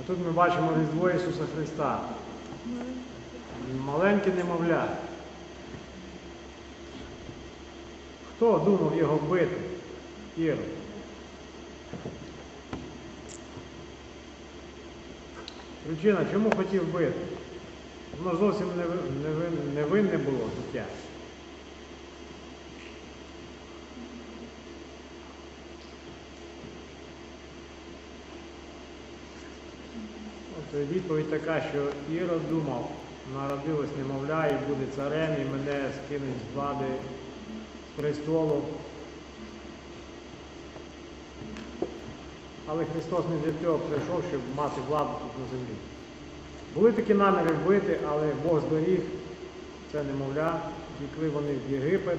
А тут ми бачимо Різдво Ісуса Христа. Маленьке немовля. Хто думав його вбити? Ірод. Причина, чому хотів вбити? Воно зовсім невинне було життя. От відповідь така, що Ірод думав, народилось немовля і буде царем, і мене скинуть з влади з престолу. Але Христос не для цього прийшов, щоб мати владу тут на землі. Були такі наміри вбити, але Бог зберіг це немовля, втікли вони в Єгипет.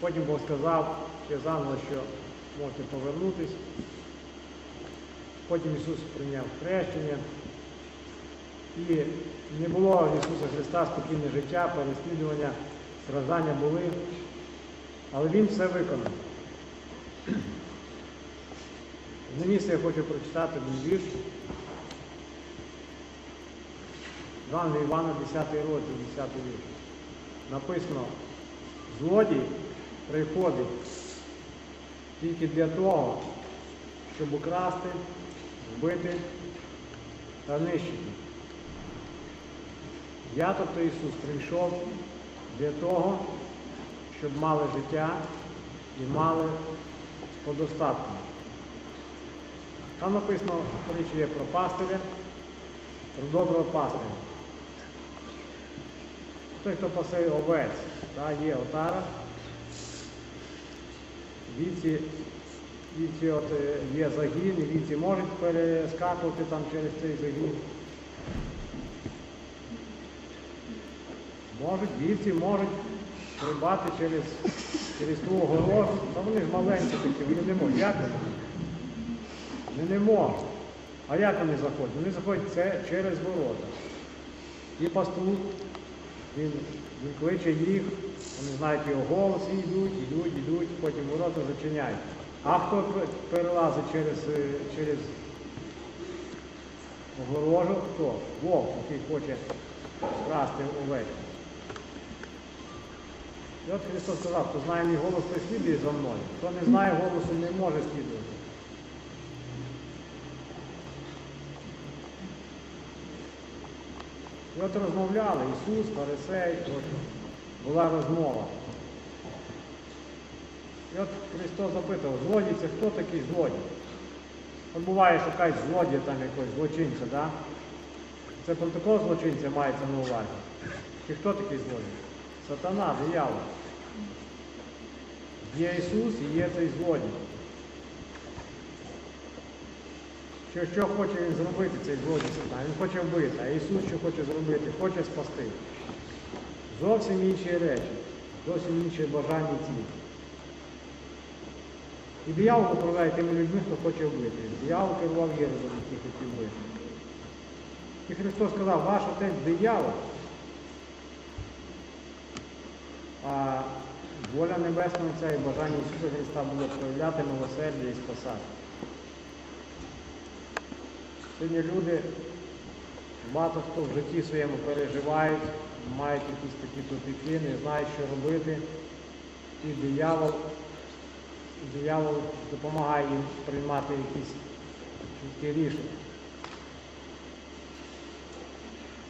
Потім Бог сказав ще заново, що можете повернутись. Потім Ісус прийняв хрещення. І не було в Ісуса Христа спокійне життя, переслідування, страждання були, але Він все виконав. На місце я хочу прочитати один вірш. Івана Івана, 10 розділ, 10 вірш. Написано, злодій приходить тільки для того, щоб украсти, вбити та нищити. Я, тобто Ісус, прийшов для того, щоб мали життя і мали по достатку. Там написано притча є про пастиря, про доброго пастиря. Той, хто пасе овець, та, є отара. Віці, віці от, е, є загін, і віці можуть перескакувати там через цей загін. Можуть, вівці можуть стрибати через, через ту огорожу. Та вони ж маленькі такі, вони не можуть. Як вони? Вони не можуть. А як вони заходять? Вони заходять це через ворота. І пастух, він, він кличе їх, вони знають його голос, і йдуть, йдуть, йдуть, потім ворота зачиняють. А хто перелазить через, е, через огорожу? Хто? Вовк, який хоче красти овець. І от Христос сказав, хто знає мій голос, той слідує за мною. Хто не знає голосу, не може слідувати. І от розмовляли Ісус, Фарисей, була розмова. І от Христос запитав, злодій це хто такий злодій? От буває, шукають злодія там якогось злочинця, да? Це про такого злочинця мається на увазі. Чи хто такий злодій? Сатана, диявол. Є Ісус і є цей злодій. Що, що хоче він зробити, цей злодій сатана? Він хоче вбити, а Ісус що хоче зробити? Хоче спасти. Зовсім інші речі, зовсім інші бажання і цілі. І диявол управляє тими людьми, хто хоче вбити. Диявол керував Єродом, який хотів вбити. І Христос сказав, ваш отець диявол, а воля Небесна Отця і бажання Ісуса Христа було проявляти милосердя і спасати. Сьогодні люди, багато хто в житті своєму переживають, мають якісь такі тупики, не знають, що робити. І диявол, диявол допомагає їм приймати якісь чіткі рішення.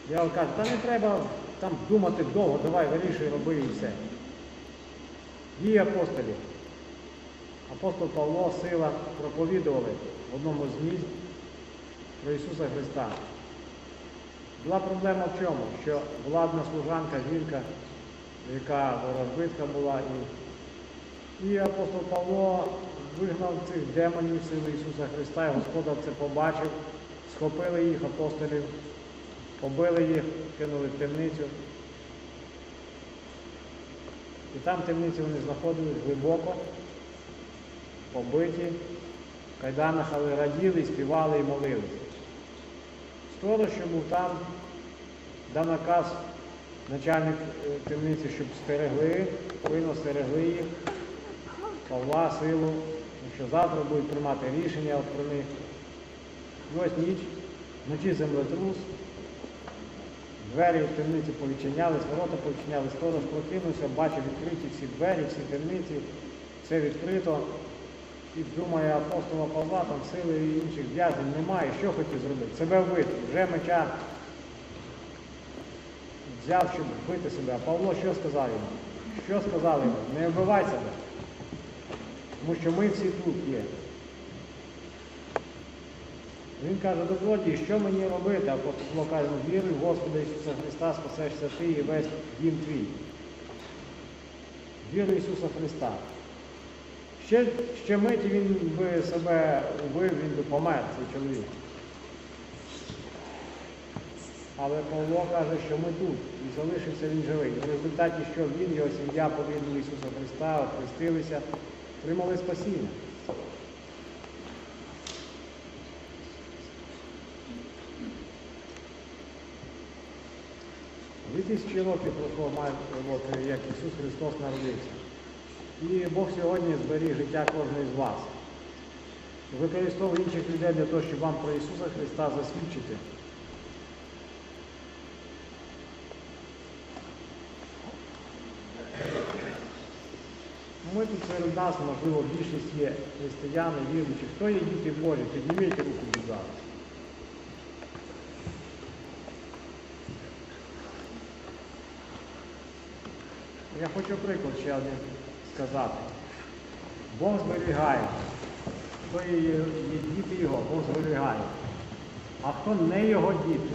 Диявол каже, та не треба там думати довго, давай вирішуй, роби і все. Дії апостолів. Апостол Павло, сила проповідували в одному з місць про Ісуса Христа. Була проблема в чому? Що була одна служанка, жінка, яка ворожбитка була, і, і апостол Павло вигнав цих демонів сили Ісуса Христа, і Господа це побачив, схопили їх апостолів, побили їх, кинули в темницю. І там в темниці вони знаходились глибоко, побиті, в кайданах, але раділи, співали і молились. Сторож, що був там, дав наказ начальник е, темниці, щоб стерегли, пильно стерегли їх, Павла, силу, що завтра будуть приймати рішення про них. І ось ніч, вночі землетрус, двері в темниці повідчинялись, ворота повідчинялись, сторож прокинувся, бачив відкриті всі двері, всі темниці, все відкрито. І думає апостола Павла, там сили і інших в'язнів немає. Що хотів зробити? Себе вбити. Вже меча взяв, щоб вбити себе. А Павло що сказав йому? Що сказав йому? Не вбивай себе. Тому що ми всі тут є. Він каже, до злодії, що мені робити? Павло каже, віруй в Господа Ісуса Христа, спасешся ти і весь дім твій. Віру Ісуса Христа. Ще, ще миті він би себе убив, він би помер, цей чоловік. Але Павло каже, що ми тут, і залишився він живий. В результаті, що він, його сім'я повірили в Ісуса Христа, охрестилися, отримали спасіння. Дві тисячі років пройшло, має- от, як Ісус Христос народився. І Бог сьогодні зберіг життя кожного з вас. Використовує інших людей для того, щоб вам про Ісуса Христа засвідчити. Тут серед нас, можливо, більшість є християни, віруючі. Хто є діти Божі? Підніміть руку будь ласка. Я хочу приклад ще один сказати. Бог зберігає. Хто є, є діти його, Бог зберігає. А хто не його діти,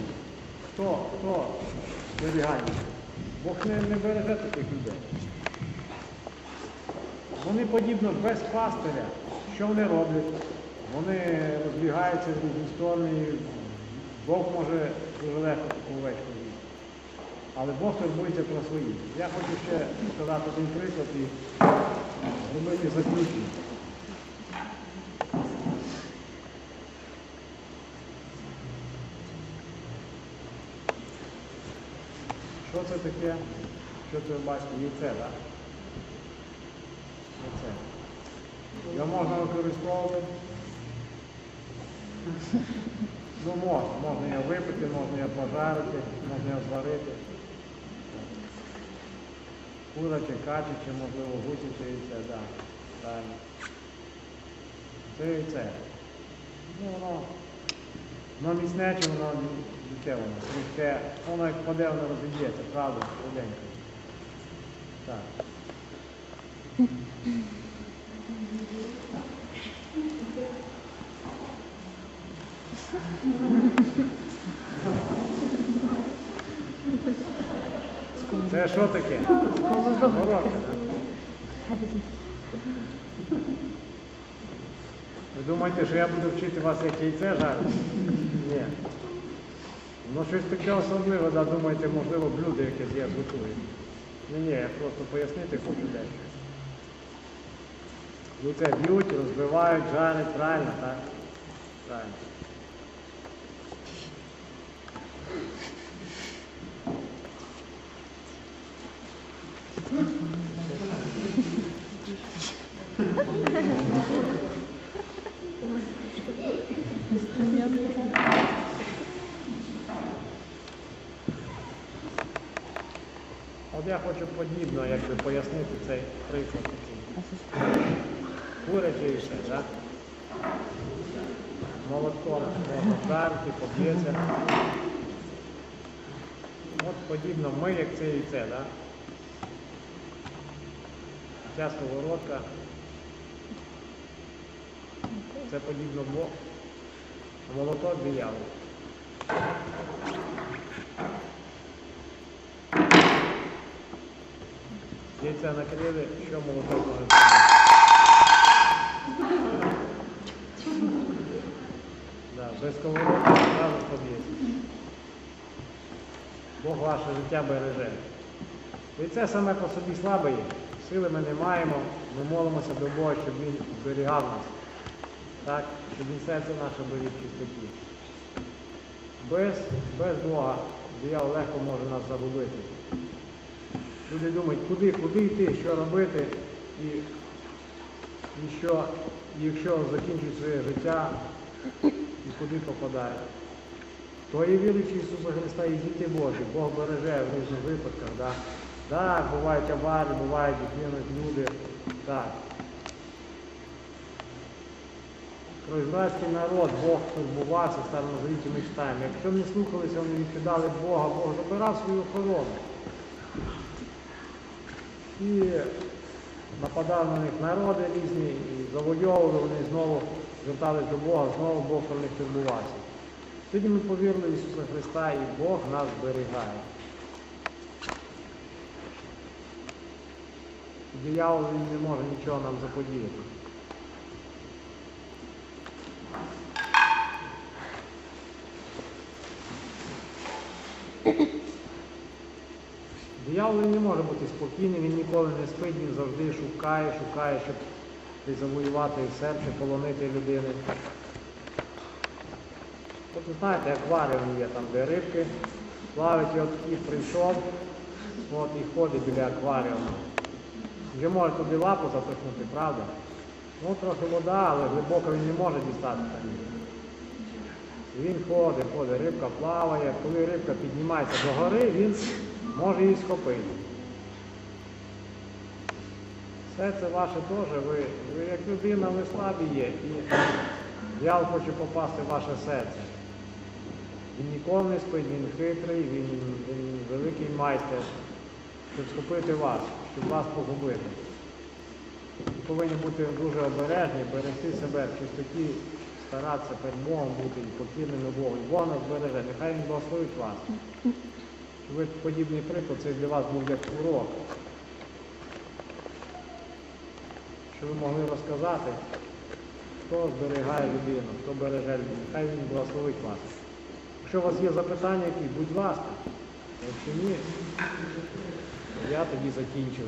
хто, хто зберігає? Бог не, не береже таких людей. Вони подібно без пастиря. Що вони роблять? Вони розбігаються з різні сторони. Бог може дуже легко таку овечку з'їсти. Але Бог турбується про своїх. Я хочу ще сказати один приклад і зробити заключення. Що це таке? Що це бачите? Яйце, так? Яйце. Його можна використовувати. Ну можна, можна його випити, можна його пожарити, можна його зварити. Куряче, качаче, можливо, гусяче яйце, так. Правильно. Це яйце. Ну воно, воно міцне чи воно яке воно? Крихке. Воно як паде, воно розіб'ється, правда, швиденько. Так. Це що таке? Горошок. Ви думаєте, що я буду вчити вас, як яйце жарити? Ні. Ну щось таке особливе, да, думаєте, можливо, блюдо якесь я готую. Ні, ні, я просто пояснити хочу дещо. Яйце б'ють, розбивають, жарять, правильно, так? Правильно. От я хочу подібно якби, пояснити цей приклад такий. Куряче і все, так? Молотком можна жарити, поб'ється. От подібно ми, як це яйце, так? Ця сковородка. Це подібно Бог. А молоток диявол. Яйця накрили, що молоток може? Да, без сковородки одразу поб'ється. Бог ваше життя береже. І це саме по собі слабе. Сили ми не маємо, ми молимося до Бога, щоб Він зберігав нас. Так? Щоб він серце наше беріг чистоті. Без, без Бога диявол легко може нас загубити. Люди думають, куди, куди йти, що робити, і, і що, якщо закінчить своє життя, і куди попадають. Хто є віруючий Ісуса Христа і діти Божі, Бог береже в різних випадках. Да? Так, бувають аварії, бувають люди. Так. Про ізраїльський народ Бог турбувався, в старому завіті читаємо. Якщо не слухалися, вони відкидали Бога, Бог забирав свою охорону. І нападав на них народи різні, і завойовували, вони знову звертались до Бога, знову Бог про них турбувався. Сьогодні ми повірили в Ісуса Христа і Бог нас зберігає. Диявол він не може нічого нам заподіяти. Диявол він не може бути спокійним, він ніколи не спить, він завжди шукає, шукає, щоб завоювати серце, полонити людини. От ви знаєте, акваріум є там, де рибки плавають, і от кіт прийшов, от і ходить біля акваріуму. Вже може туди лапу запихнути, правда? Ну трохи вода, але глибоко він не може дістати. Він ходить, ходить, рибка плаває, коли рибка піднімається до гори, він може її схопити. Все це ваше теж, ви, ви як людина, ви слабі є, і дьявол хоче попасти в ваше серце. Він ніколи не спить, він хитрий, він, він великий майстер, щоб схопити вас, щоб вас погубити. Ви повинні бути дуже обережні, берегти себе в чистоті, старатися перед Богом бути і покірними Богу. І Бог нас береже, нехай Він благословить вас. Ви подібний приклад, це для вас був як урок. Що ви могли розказати, хто зберігає людину, хто береже людину. Хай він благословить вас. Якщо у вас є запитання якісь, будь ласка. Якщо ні, я тоді закінчив.